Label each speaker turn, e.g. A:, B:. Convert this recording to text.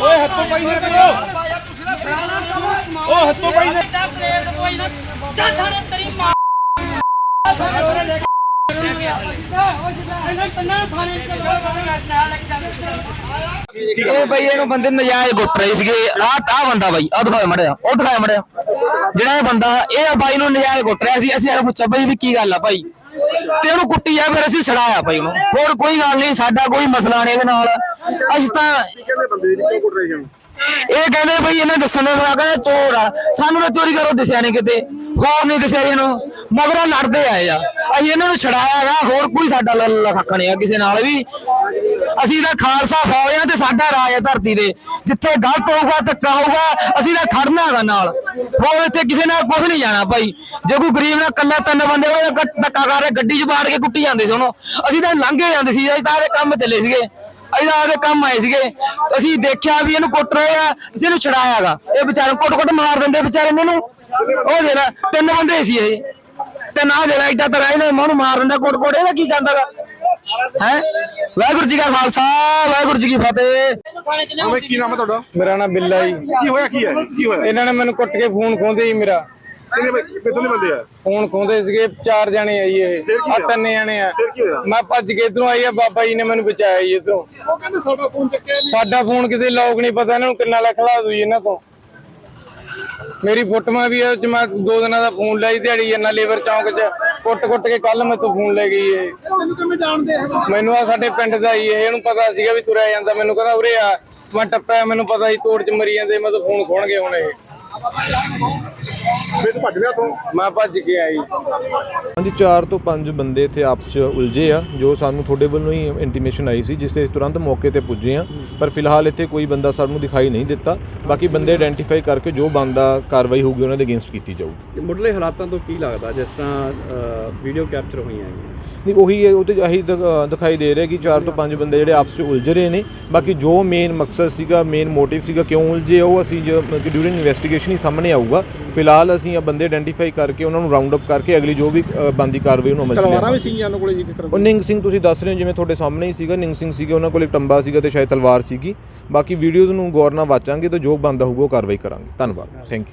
A: ਓਏ ਹੱਥੋਂ ਪਾਈ ਨਾ ਕਰੋ। ਓ ਹੱਥੋਂ ਪਾਈ ਨਾ
B: ਚੱਲ ਸਾਡੇ ਤੇਰੀ ਮਾਂ ਇਹਨਾਂ ਤੰਨਾ ਥਾਣੇ ਚ ਨਾਲ ਲੱਗ ਜਾਂਦੇ
C: ਇਹ ਬਈ ਇਹਨੂੰ ਬੰਦੇ ਨਜਾਇਜ਼ ਗੁੱਟ ਰਹੇ ਸੀਗੇ। ਆਹ ਆਹ ਬੰਦਾ ਬਾਈ। ਆਹ ਦਿਖਾਇਆ ਮੜਿਆ ਉਹ ਦਿਖਾਇਆ ਮੜਿਆ ਜਿਹੜਾ ਇਹ ਬੰਦਾ ਇਹ ਬਾਈ ਨੂੰ ਨਜਾਇਜ਼ ਗੁੱਟ ਰਿਹਾ ਸੀ। ਅਸੀਂ ਇਹਨੂੰ ਪੁੱਛਿਆ ਬਾਈ ਵੀ ਕੀ ਗੱਲ ਆ ਭਾਈ? ਤੇ ਉਹਨੂੰ ਕੁੱਟੀ ਆ, ਫਿਰ ਅਸੀਂ ਛੜਾਇਆ ਭਾਈ ਉਹਨੂੰ ਹੋਰ ਕੋਈ ਗੱਲ ਨਹੀਂ, ਸਾਡਾ ਕੋਈ ਮਸਲਾ ਨਹੀਂ ਇਹਦੇ ਨਾਲ। ਅਸੀਂ ਤਾਂ
A: ਕਹਿੰਦੇ ਬੰਦੇ ਕਿਉਂ ਕੁੱਟ ਰਹੇ ਸੀ
C: ਇਹ ਕਹਿੰਦੇ ਬਈ ਇਹਨੇ ਦੱਸਣ ਦਾ ਬਾਅਦ ਚੋਰ ਆ। ਸਾਨੂੰ ਤਾਂ ਚੋਰੀ ਕਰੋ ਦਿਸਿਆ ਨਹੀਂ ਕਿਤੇ। ਹੋਰ ਨਹੀਂ ਦਿਸਿਆ ਇਹਨੂੰ। ਮਗਰੋਂ ਲੜਦੇ ਆਏ ਆ। ਅਸੀਂ ਇਹਨਾਂ ਨੂੰ ਛੜਾਇਆ ਹੈਗਾ, ਹੋਰ ਕੋਈ ਸਾਡਾ ਲੱਲਾ ਨਹੀਂ ਆ ਕਿਸੇ ਨਾਲ ਵੀ। ਅਸੀਂ ਤਾਂ ਖਾਲਸਾ ਫੌਜ ਆ ਤੇ ਸਾਡਾ ਰਾਜ ਹੈ ਧਰਤੀ ਦੇ ਜਿੱਥੇ ਗਲਤ ਹੋਊਗਾ, ਧੱਕਾ ਹੋਊਗਾ, ਅਸੀਂ ਤਾਂ ਖੜਨਾ ਹੈਗਾ ਨਾਲ। ਹੋਰ ਇੱਥੇ ਕਿਸੇ ਨਾਲ ਕੁਝ ਨਹੀਂ ਜਾਣਾ ਭਾਈ। ਜੇ ਕੋਈ ਗਰੀਬ ਨਾਲ ਕੱਲਾ ਤਿੰਨ ਬੰਦੇ ਹੋਏ ਧੱਕਾ ਕਰ ਰਹੇ, ਗੱਡੀ 'ਚ ਬਾੜ ਕੇ ਕੁੱਟੀ ਜਾਂਦੇ ਸੀ ਉਹਨੂੰ। ਅਸੀਂ ਤਾਂ ਲੰਘੇ ਜਾਂਦੇ ਸੀ, ਅਸੀਂ ਤਾਂ ਇਹਦੇ ਕੰਮ ਚੱਲੇ ਸੀਗੇ। ਅਸੀਂ ਤਾਂ ਆਪਦੇ ਕੰਮ ਆਏ ਸੀਗੇ। ਅਸੀਂ ਦੇਖਿਆ ਵੀ ਇਹਨੂੰ ਕੁੱਟ ਰਹੇ ਆ, ਅਸੀਂ ਇਹਨੂੰ ਛੜਾਇਆਗਾ ਇਹ ਵਿਚਾਰੇ ਕੁੱਟ-ਕੁੱਟ ਮਾਰ ਦਿੰਦੇ ਵਿਚਾਰੇ ਨੂੰ ਉਹ ਦੇ ਲੈ, ਤਿੰਨ ਬੰਦੇ ਸੀ ਇਹ। ਤੇ ਨਾ ਦੇ ਲੈ, ਏਡਾ ਤਾਂ ਇਹਨੇ ਮੂੰਹ ਮਾਰ ਦਿੰਦਾ ਕੁੱਟ-ਕੁੱਟ, ਇਹਦਾ ਕੀ ਜਾਂਦਾਗਾ ਹੈ? ਵਾਹਿਗੁਰੂ ਜੀ ਕਾ ਖਾਲਸਾ ਵਾਹਿਗੁਰੂ ਜੀ ਕੀ ਫਤਿਹ।
A: ਓਏ ਕੀ ਨਾਮ ਹੈ ਤੁਹਾਡਾ?
D: ਮੇਰਾ ਨਾਮ ਬਿੱਲਾ ਜੀ।
A: ਕੀ ਹੋਇਆ ਕੀ ਹੈ? ਕੀ ਹੋਇਆ?
D: ਇਹਨਾਂ ਨੇ ਮੈਨੂੰ ਕੁੱਟ ਕੇ ਫੋਨ ਖੋਂਦੇ ਜੀ ਮੇਰਾ।
A: ਕਿੰਨੇ ਬੰਦੇ- ਕਿੱਥੋਂ ਦੇ ਬੰਦੇ ਆ?
D: ਫੋਨ ਖੋਂਦੇ ਸੀਗੇ ਚਾਰ ਜਣੇ ਆ ਜੀ ਇਹ।
A: ਫਿਰ ਕੀ
D: ਆ
A: ਹੋਇਆ?
D: ਤਿੰਨ ਜਣੇ ਆ।
A: ਫਿਰ ਕੀ ਹੋਇਆ?
D: ਮੈਂ ਭੱਜ ਕੇ ਇਧਰੋਂ ਆਈ ਆ ਬਾਬਾ ਜੀ ਨੇ ਮੈਨੂੰ ਬਚਾਇਆ ਜੀ ਇਧਰੋਂ।
A: ਉਹ ਕਹਿੰਦੇ ਸਾਡਾ ਫੋਨ ਚੱਕਿਆ
D: ਸਾਡਾ ਫੋਨ ਕਿਤੇ ਲੋਕ ਨਹੀਂ ਪਤਾ ਇਹਨਾਂ ਨੂੰ ਕਿੰਨਾ ਲੱਖ ਲਾ ਦੂ ਜੀ ਇਹਨਾਂ ਤੋਂ। ਮੇਰੀ ਫੋਟੋਆਂ ਵੀ ਇਹ ਚ ਮੈਂ ਦੋ ਦਿਨਾਂ ਦਾ ਫੋਨ ਲਈ ਦਿਹਾੜੀ ਜੰਨਾ ਲੇਬਰ ਚੌਂਕ 'ਚ। ਕੁੱਟ-ਕੁੱਟ ਕੇ ਕੱਲ ਮੈਂ ਤੋਂ ਫੋਨ ਲੈ ਗਈ ਇਹ।
A: ਮੈਨੂੰ ਕਿਵੇਂ ਜਾਣਦੇ ਆ
D: ਮੈਨੂੰ ਆ ਸਾਡੇ ਪਿੰਡ ਦਾ ਹੀ ਇਹ ਇਹਨੂੰ ਪਤਾ ਸੀਗਾ ਵੀ ਤੁਰਿਆ ਜਾਂਦਾ। ਮੈਨੂੰ ਕਹਿੰਦਾ ਉਰੇ ਆ ਮੈਂ ਟੱਪਿਆ ਮੈਨੂੰ ਪਤਾ ਸੀ ਤੋੜ 'ਚ ਮਰੀ ਜਾਂਦੇ ਮੈਂ ਤਾਂ ਫੋਨ ਖੋਣ ਗਏ ਹੁਣ ਇਹ।
A: ਫਿਰ ਤੂੰ ਭੱਜ ਲਿਆ ਤੂੰ
D: ਮੈਂ ਭੱਜ ਕੇ ਆਈ
E: ਹਾਂਜੀ 4 ਤੋਂ 5 ਬੰਦੇ ਇੱਥੇ ਆਪਸ 'ਚ ਉਲਝੇ ਆ ਜੋ ਸਾਨੂੰ ਤੁਹਾਡੇ ਵੱਲੋਂ ਹੀ ਇੰਟੀਮੇਸ਼ਨ ਆਈ ਸੀ ਜਿਸ ਤੇ ਤੁਰੰਤ ਮੌਕੇ ਤੇ ਪੁੱਜੇ ਆ। ਪਰ ਫਿਲਹਾਲ ਇੱਥੇ ਕੋਈ ਬੰਦਾ ਸਾਨੂੰ ਦਿਖਾਈ ਨਹੀਂ ਦਿੱਤਾ। ਬਾਕੀ ਬੰਦੇ ਆਇਡੈਂਟੀਫਾਈ ਕਰਕੇ ਜੋ ਬੰਦਾ ਕਾਰਵਾਈ ਹੋਊਗੀ ਉਹਨਾਂ ਦੇ ਅਗੇਂਸਟ ਕੀਤੀ ਜਾਊਗੀ।
F: ਮੁੱਢਲੇ ਹਾਲਾਤਾਂ ਤੋਂ ਕੀ ਲੱਗਦਾ ਜਿਸ ਤਰ੍ਹਾਂ ਵੀਡੀਓ ਕੈਪਚਰ ਹੋਈਆਂ ਹੈਗੀਆਂ?
E: ਨਹੀਂ ਉਹੀ ਹੈ ਉਹ ਤੇ ਆਹੀ ਦਿਖ- ਦਿਖਾਈ ਦੇ ਰਿਹਾ ਕਿ 4 ਤੋਂ 5 ਬੰਦੇ ਜਿਹੜੇ ਆਪਸ 'ਚ ਉਲਝ ਰਹੇ ਨੇ। ਬਾਕੀ ਜੋ ਮੇਨ ਮਕਸਦ ਸੀਗਾ ਮੇਨ ਮੋਟਿਵ ਸੀਗਾ ਕਿਉਂ ਉਲਝੇ ਉਹ ਅਸੀਂ ਜੋ ਡਿਊਰਿੰਗ ਇਨਵੈਸਟੀਗੇਸ਼ਨ ਹੀ ਸਾਹਮਣੇ ਆਊਗਾ। ਫਿਲਹਾਲ ਅਸੀਂ ਇਹ ਬੰਦੇ ਆਇਡੈਂਟੀਫਾਈ ਕਰਕੇ ਉਹਨਾਂ ਨੂੰ ਰਾਉਂਡ ਅਪ ਕਰਕੇ ਅਗਲੀ ਜੋ ਵੀ ਅ, ਬਣਦੀ ਕਾਰਵਾਈ ਉਹਨੂੰ ਅਮਲ 'ਚ
A: ਤਲਵਾਰਾਂ। ਵੀ ਸੀਗੀਆਂ ਉਹਨਾਂ ਕੋਲੇ ਜੀ ਕਿਸ ਤਰ੍ਹਾਂ
E: ਉਹ ਨਿੰਗ ਸਿੰਘ ਤੁਸੀਂ ਦੱਸ ਰਹੇ ਹੋ ਜਿਵੇਂ ਤੁਹਾਡੇ ਸਾਹਮਣੇ ਹੀ ਸੀਗਾ ਨਿੰਗ ਸਿੰਘ ਸੀਗੇ ਉਹਨਾਂ ਕੋਲ ਇੱਕ ਟੰਬਾ ਸੀਗਾ ਤੇ ਸ਼ਾਇਦ ਤਲਵਾਰ ਸੀਗੀ। ਬਾਕੀ ਵੀਡੀਓਜ਼ ਨੂੰ ਗੌਰ ਨਾਲ ਵਾਚਾਂਗੇ ਤਾਂ ਜੋ ਬੰਦਾ ਹੋਊਗਾ ਉਹ ਕਾਰਵਾਈ ਕਰਾਂਗੇ। ਧੰਨਵਾਦ। Thank you